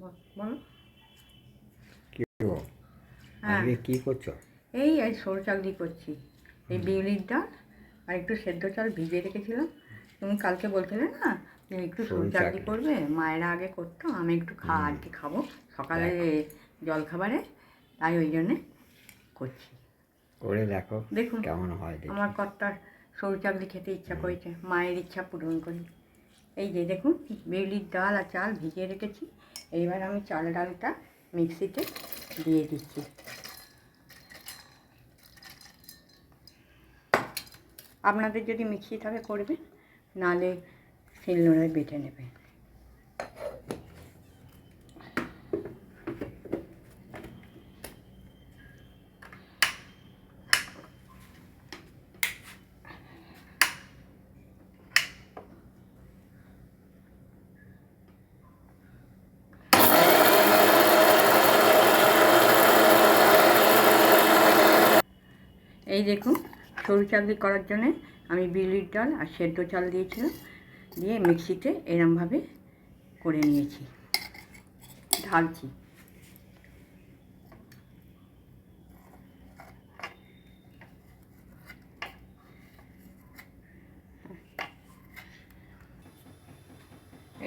বলো। কি আজকে কি করছ? এই এই সরু চাকরি করছি। এই বিউলির ডাল আর একটু সেদ্ধ চাল ভিজিয়ে রেখেছিলাম। তুমি কালকে বলছিলে না যে একটু সরু চাকরি। করবে মায়েরা আগে করতো আমি একটু খা আর কি খাব। সকালে জল খাবারে তাই ওই জন্যে করছি। করে দেখো দেখুন কেমন হয় আমার কর্তার সরু চাকরি খেতে ইচ্ছা করেছে মায়ের ইচ্ছা পূরণ করি। এই যে দেখুন, বিউলির ডাল আর চাল ভিজিয়ে রেখেছি। এইবার আমি চাল ডালটা মিক্সিতে দিয়ে দিচ্ছি। আপনাদের যদি মিক্সি থাকে করবেন নালে শিলনোড়ায় বেটে নেবেন। এই দেখুন, সরু চাকরি করার জন্যে আমি বিউলির ডাল আর সেদ্ধ চাল দিয়েছিলাম, দিয়ে মিক্সিতে এরমভাবে করে নিয়েছি, ঢালছি।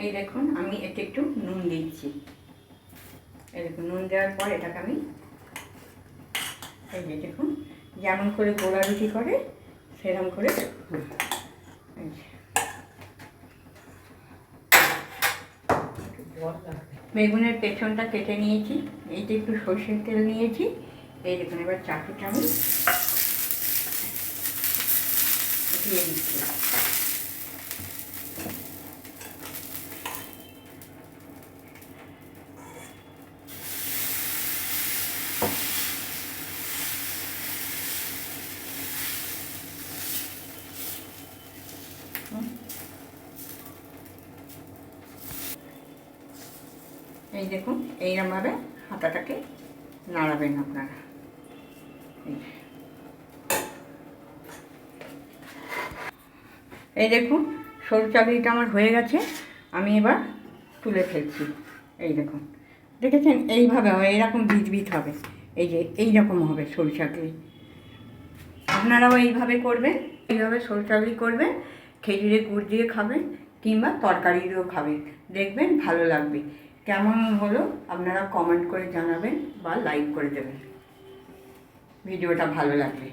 এই দেখুন, আমি এতে একটু নুন দিচ্ছি এই দেখুন, নুন দেওয়ার পর এটাকে আমি এই দেখুন যেমন করে গোলা রুটি করে সেরকম করে বেগুনের পেছনটা কেটে নিয়েছি এইটা একটু সর্ষের তেল নিয়েছি, এই দেখুন এবার চাটুটা আমি দিচ্ছি। এই দেখুন এইরকমভাবে হাতাটাকে নাড়াবেন আপনারা। এই। দেখুন, সরু চাকরিটা আমার হয়ে গেছে, আমি এবার তুলে ফেলছি। এই দেখুন, দেখেছেন? এইভাবে হবে এরকম বিট বিট হবে। এই যে, এইরকম হবে সরু চাকরি। আপনারাও এইভাবে করবেন, এইভাবে সরু চাকরি করবেন খেজুরে গুড় দিয়ে খাবেন কিংবা তরকারি দিয়েও খাবেন দেখবেন ভালো লাগবে। কেমন হলো আপনারা কমেন্ট করে জানাবেন বা লাইক করে দেবেন। ভিডিওটা ভালো লাগবে।